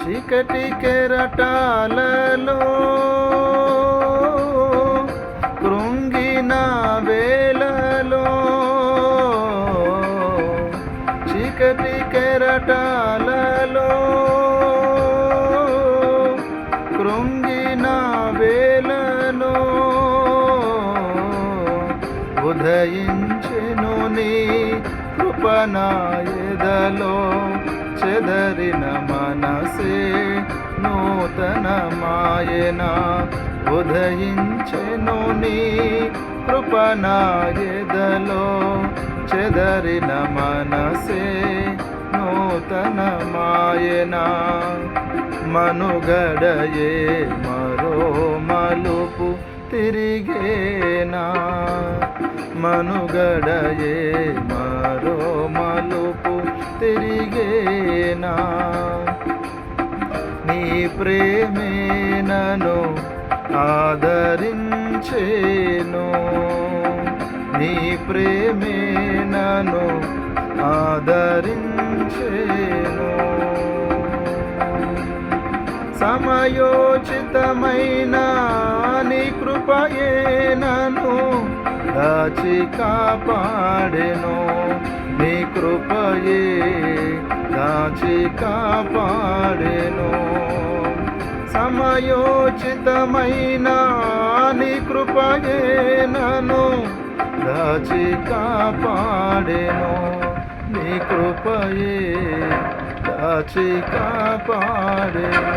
చీకటి కెరటాలలో కృంగిన వేలలో చీకటి కెరటాలలో కృంగిన వేలలో ఉదయించెను నీ కృపనాయదలో చెదరిన మనసే నూతన మాయన ఉదయించెను నీ కృపణాయదలో చెదరిన మనసే నూతన మాయన మనుగడయే మరో మలుపు తిరిగేనా. మనుగడయే మరో మలు తిరిగేనా నీ ప్రేమే నన్ను ఆదరించేను. నీ ప్రేమే నను ఆదరించేను. సమయోచితమైన నీ కృపయే నన్ను దాచి కాపాడెను. నీ కృపయే దాచి కాపాడెను. సమయోచితమైన నీ కృపయే నను దాచి కాపాడెను. నీ కృపయే దాచి కాపాడెను.